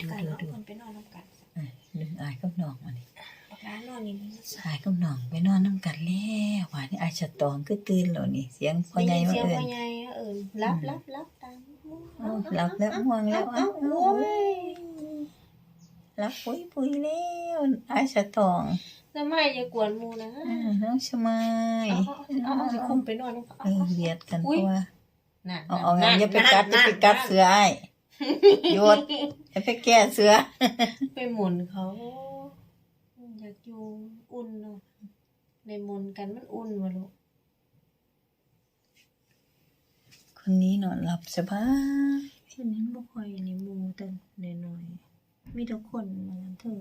ดูกันดูดูมันไปนอนน้ำกันอะดึงอายกับน้องมานี่ปากร้านนอนนี่มันสายกับน้องไปนอนน้ำกันแล้วว่านี่อายจะตองคือตื่นแล้วนี่ เสียงพ่อใหญ่ได้มายินเสียงพ่อใหญ่เอิ้นรับรับรับตามเอาหลับแล้วง่วงแล้วอ้าเอ้าโอ้ยหลับปุ้ยปุ้ยแล้วอายจะตองทำไมอย่ากวนมูนะน้องชมายเอาเอาเอาเอาสิคุมไปนอนเออเบียดกันเพอุ๊ยราะว่าน่ะเอาเอาอย่าไปกัดอย่าไปกัดเสือไอ้ หยุดอย่าไปแก้เสือ ไปหมุนเขาอยากอยู่อุ่นเนาะในหมุนกันมันอุ่นวะลูกคนนี้นอนหลับสบายเห็นนั้นบ่ค่อยในหมูแต่น้อยๆมีแต่คนมานั้นเธอ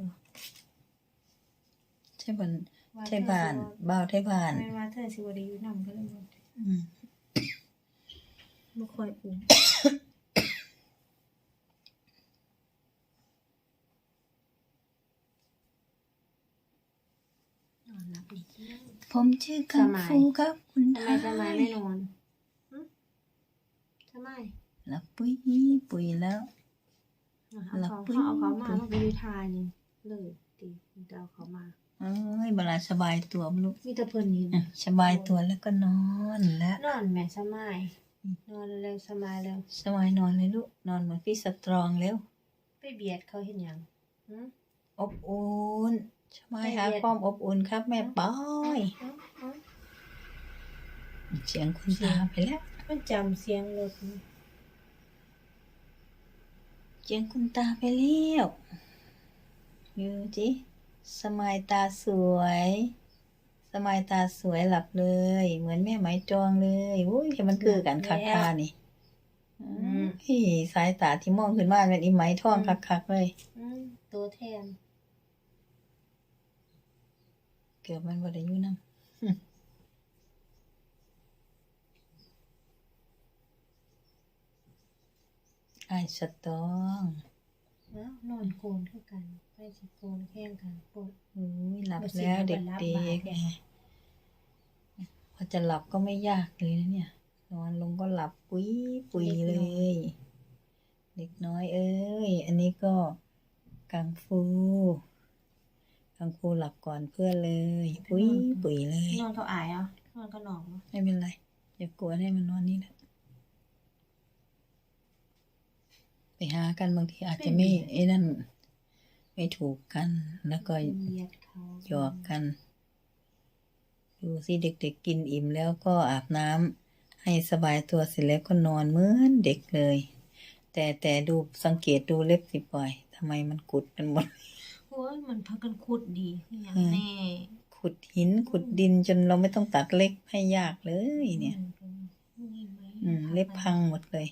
ใช่บ้านว่าใช่บ้านบ้าวใช่บ้านไม่ว่าเธอสิบ่ได้อยู่นำก็เลยบ่อืมบ่ค่อยอุ่นนอนหลับอีกแล้ว ผมชื่อกังสมัยฟูครับ คุณทำทาไมทำไมไม่นอนหึทำไมหลับปุยปุยแล้วเอาหลับเขาปึ้งเขาเอาเขามามาไปดูทายนี่เลยดีมันจะเอาเขามาเอ้ยเวลาสบายตัวไม่รู้มีแต่เพิ่นนี่อะสบายตัวแล้วก็นอนแล้วนอนแม่สมัยนอนเร็วๆสมัยเร็วสบายนอนเลยลูกนอนเหมือนพี่สตรองแล้วไปเบียดเขาเห็นหยังหึอบอุ่น สบายไม่หาเบียดความอบอุ่นครับ แม่ป้อยเอ้าเอ้าเสียงคุณตาไปแล้วมันจำเสียงรถนี่เสียงคุณตาไปแล้วอยู่จิสมายตาสวย สมายตาสวยหลับเลย เหมือนแม่ไหมจองเลยอุ้ยเห็นมันคือกันคักคานี่อืมพี่สายตาที่มองขึ้นมาเป็นอีไหมทองคักๆเลยอืมตัวแทน เกือบมันบ่ได้อยู่นำไอายสตองเอ้านอนโกนคือกันไปสิโกนแข่งกันปวดอุ้ยหลับบ่สิแล้วบ่เไปรับด็บ่ายกๆไงพอจะหลับก็ไม่ยากเลยนะเนี่ย นอนลงก็หลับปุ้ยปุยเลย เด็กน้อยเอ้ย อันนี้ก็กังฟู กังฟูหลับก่อนเพื่อนเลย ปุ้ยปุยเลยนอนเขาอายเหรอะนอนก็นอนเนาะไม่เป็นไรอย่ากลัวให้มันนอนนี่แหละไปหากันบางทีอาจจะไม่ไอ้นั่น ไม่ถูกกัน แล้วก็เหยียดเขาหยอกกันดูสิเด็กๆกินอิ่มแล้วก็อาบน้ำให้สบายตัวเสร็จแล้วก็นอนเหมือนเด็กเลย แต่แต่ดูสังเกตดูเล็บสิปล่อยทำไมมันกุดกันหมด โอ้ยมันพักกันขุดดีคือหยังอืมแน่ขุดหินขุดดินจนเราไม่ต้องตัดเล็บให้ยากเลยเนี่ยนี่ไหมอืม เล็บพังหมดเลย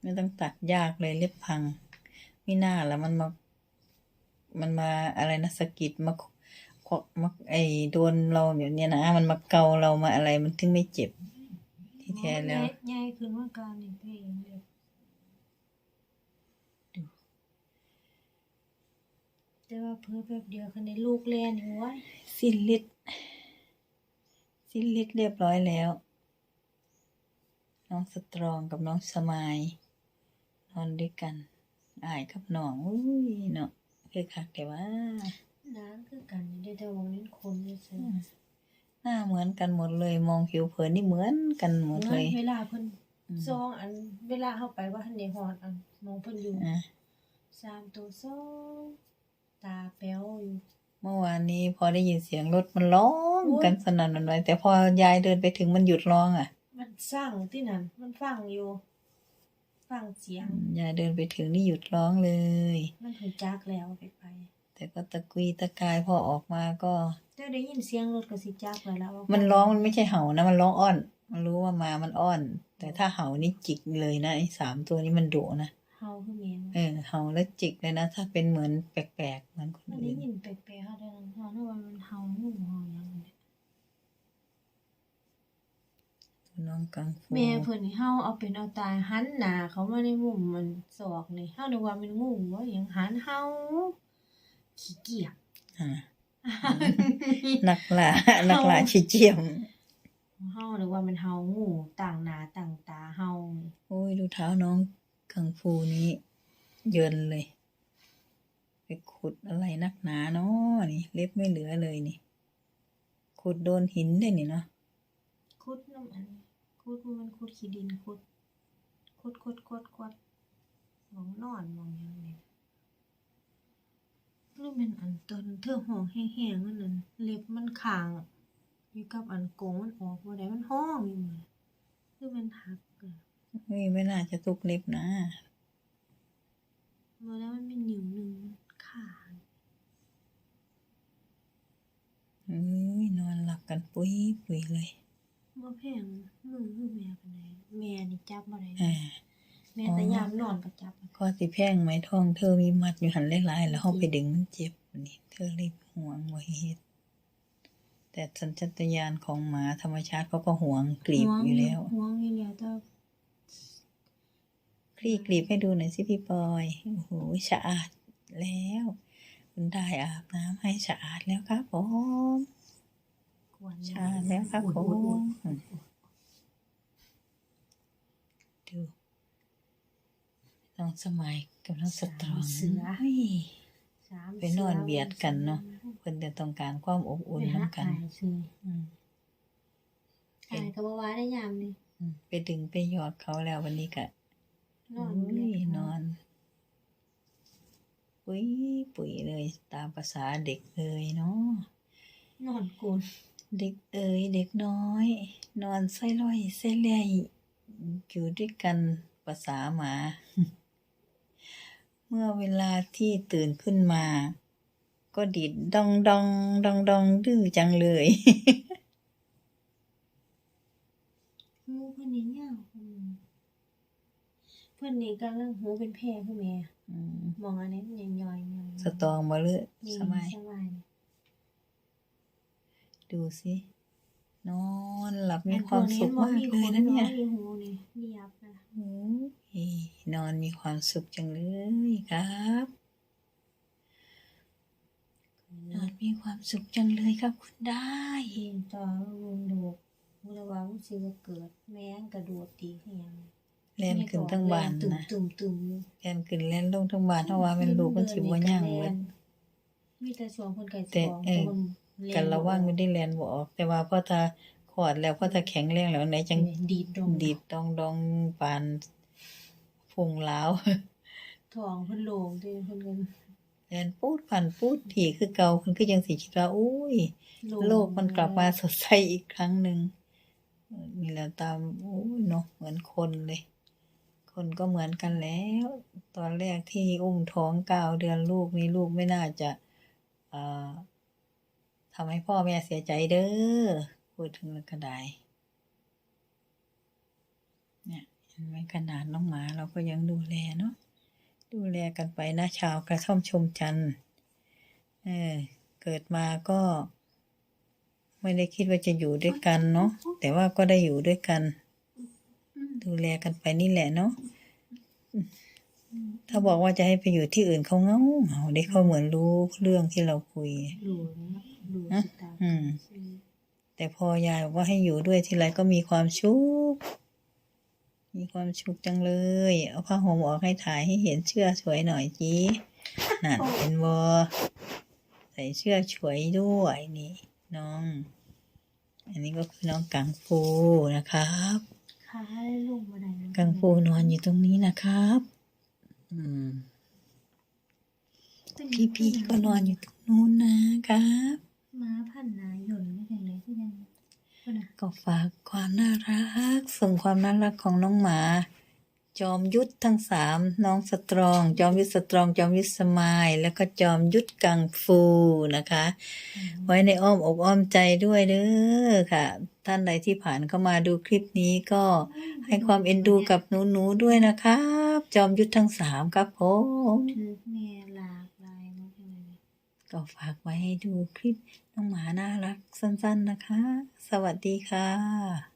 ไม่ต้องตัดยากเลยเล็บพังไม่น่าแล้วมันมา มันมาอะไรนะสะกิดมาขวมาไอโดนเราแบบเนี้ยนะมันมาเกาเรามาอะไรมันถึงไม่เจ็บ ที่แท้แล้วใหญ่ขึ้นว่าการนี่เพลงเดียวดู แต่ว่าเพิ่มแป๊บเดียวคันได้ลูกแล่นี่โว้ยสิ้นฤทธิ์สิ้นฤทธิ์เรียบร้อยแล้ว น้องสตรองกับน้องสมายนอนด้วยกันอายกับน้องอุ้ยเนาะคือคักแต่ว่าน้ำคือกันนี่ได้แต่ว่ามันคนนี่ซื่อหน้าเหมือนกันหมดเลย มองผิวเผินนี่เหมือนกันหมดเลยเวลาเพิ่นอืมซองอันเวลาเข้าไปว่าทันได้ฮอดอันมองเพิ่นอยู่อะสามตัวสอง ตาแป๋วอยู่เมื่อวานนี้พอได้ยินเสียงรถมันร้องกันสนั่นหวันไหวแต่พอยายเดินไปถึงมันหยุดร้องอะ มันสั่งที่นั่น มันฟังอยู่ ฟังเสียง ยายเดินไปถึงนี่หยุดร้องเลย มันหูจักแล้วไปไป แต่ก็ตะกุยตะกายพอออกมาก็เจ้าได้ยินเสียงรถก็สิจักแล้วล่ะว่ามันร้องมันไม่ใช่เห่านะมันร้องอ้อน มันรู้ว่ามามันอ้อน แต่ถ้าเห่านี่จิกเลยนะไอ้สามตัวนี้มันดุนะ เฮาคือเมียเออเห่าแล้วจิกเลยนะ ถ้าเป็นเหมือนแปลกๆเหมือนคนมันได้อื่นยินแปลกๆเฮาได้นั้นเฮานึกว่ามันเฮางูเฮาหยังนี่น้องกังฟูแม่เพิ่นนี่เฮาเอาเป็นเอาตายหันหน้าเขามาในมุมมันศอกนี่เฮานึกว่ามันงูว่าหยังหันเฮาขี้เกียจอ่านักล่านักล่าชิเจียมเฮานึกว่ามันเฮางูต่างหน้าต่างตาเฮานี่โอ้ยดูเท้าน้อง กังฟูนี้เยินเลย ไปขุดอะไรนักหนาเนาะนี่ เล็บไม่เหลือเลยนี่ ขุดโดนหินได้นี่เนาะคุดน้ำอันคุดมันคุดขี้ดินคุดคุดคุดคุดคุดมองนอนมองยังนี่นี่เป็นอันตอนเธอห้องแห้งๆนั่นน่ะเล็บมันขางอยู่กับอันโกงมันออกบ่ได้มันห้องอยู่นี่คือมันหักอะ ฮ้ยไม่น่าจะตุกเล็บนะบ่แล้วมันเป็นนิ้วหนึงขาดเอ้ยนอนหลับกันปุ้ยปุ้ยเลยบ่แพงมือคือแม่ปานใดแม่นี่จับบ่ได้อ่าแม่แต่ยามนอนก็จับก็สิแพงไหมท้องเธอมีมัดอยู่หันหลายๆแล้วเขาไปดึงมันเจ็บนี่เธอรีบห่วงไว้เฮ็ดแต่สัญชาตญาณของหมาธรรมชาติเขาก็ห่วงกรีบอยู่แล้วห่วงอยู่แล้วแต่ คลี่กรีบให้ดูหน่อยสิพี่ปอยโอ้โหสะอาดแล้ว คุณได้อาบน้ำให้สะอาดแล้วครับผมสะอาดแล้วครับผมดูน้องสมัยกับน้องสตรองเสือไปนอนเบียดกันเนาะเพิ่นจะต้องการความอบอุ่นน้ำกันอืมอายก็บ่ว่าได้ยามนี่อืมไปดึงไปหยอดเขาแล้ววันนี้ก็ นอนอุ้เลยยนอน ปุ๋ยปุ๋ยเลย ตามภาษาเด็กเลยเนาะนอนโกนเด็กเอ๋ยเด็กน้อย นอนไส้ลอยไส้เลื่อยอยู่ด้วยกันภาษาหมา เมื่อเวลาที่ตื่นขึ้นมา ก็ดิดดองดองดองดองดื้อจังเลยหูเพิ่นนี่ยาวอืมเพิ่นนี่กำลังหูเป็นแพร่คือแม่อืมมองอันนี้มันยังย่อยๆสตองมาเลยนี่สมัยสบายดูสินอนหลับมีความสุขมากเลยนะเนี่ยมีหูนี่เรียบนะโอ้ยนอนมีความสุขจังเลยครับนอนมีความสุขจังเลยครับ คุณได้เห็นต่อวงโดกมูระวังสิว่าเกิด แม่งกระโดดตีเฮียง เล่นขึ้นทั้งบ้านตุ่มนะตุ่มตุ่มอยู่เล่นขึ้นเล่นลงทั้งบ้านเพราะว่าเป็นลูกมันสิบ่ย่างเบิดมีแต่ช่วงคนไก่แต่สองเออคนเล่กันระวังไม่ได้แลนบ่ออก แต่ว่าพอถ้าขอดแล้วพอถ้าแข็งแรงแล้วไหนจังดีดดงดีดดองดองปานพุงล้าวทองเพิ่นโลงเด้เพิ่นกันแลนปูดผ่านปูดถี่คือเก่าคุณก็ยังสิคิดว่าอุ้ยงโลกมันกลับมาสดใสอีกครั้งหนึ่งเออนี่แหละตามโอ้ยเนาะเหมือนคนเลย คนก็เหมือนกันแล้ว ตอนแรกที่อุ้มท้องเก้าเดือนลูกนี่ลูกไม่น่าจะทำให้พ่อแม่เสียใจเด้อพูดถึงแล้วก็ไดเนี่ยเห็นไหมขนาดน้องหมาเราก็ยังดูแลเนาะดูแลกันไปนะชาวกระท่อมชมจันทร์เออเกิดมาก็ ไม่ได้คิดว่าจะอยู่ด้วยกันเนาะแต่ว่าก็ได้อยู่ด้วยกัน ดูแลกันไปนี่แหละเนาะถ้าบอกว่าจะให้ไปอยู่ที่อื่นเขาเหงาเหงาได้เขาเหมือนรู้เรื่องที่เราคุยดูนะดูนะสิตาอืม แต่พอยายบอกว่าให้อยู่ด้วยทีไรก็มีความชุกมีความชุกจังเลย เอาผ้าห่มออกให้ถ่ายให้เห็นเชือกสวยหน่อยจีนั่นเป็นวอใส่เชือกสวยด้วยนี่ น้อง อันนี้ก็คือน้องกังฟูนะครับ ขาได้ลงมาได้นะกังฟูนอนอยู่ตรงนี้นะครับอืมพี่ๆก็นอนอยู่ตรงนู้นนะครับม้าพันนายนไม่เป็นไรที่ยังเพิ่นน่ะก็ฝากความน่ารัก ส่งความน่ารักของน้องหมา จอมยุทธทั้งสามน้องสตรอง จอมยุทธสตรอง จอมยุทธสมาย แล้วก็จอมยุทธกังฟูนะคะ ไว้ในอ้อมอกอ้อมใจด้วยเด้อค่ะ ท่านใดที่ผ่านเข้ามาดูคลิปนี้ก็ให้ความเอ็นดูกับหนูๆด้วยนะครับ จอมยุทธทั้งสามครับผมถือแม่หลากหลายมาเป็นไรก็ฝากไว้ให้ดูคลิปน้องหมาน่ารักสั้น ๆนะคะ สวัสดีค่ะ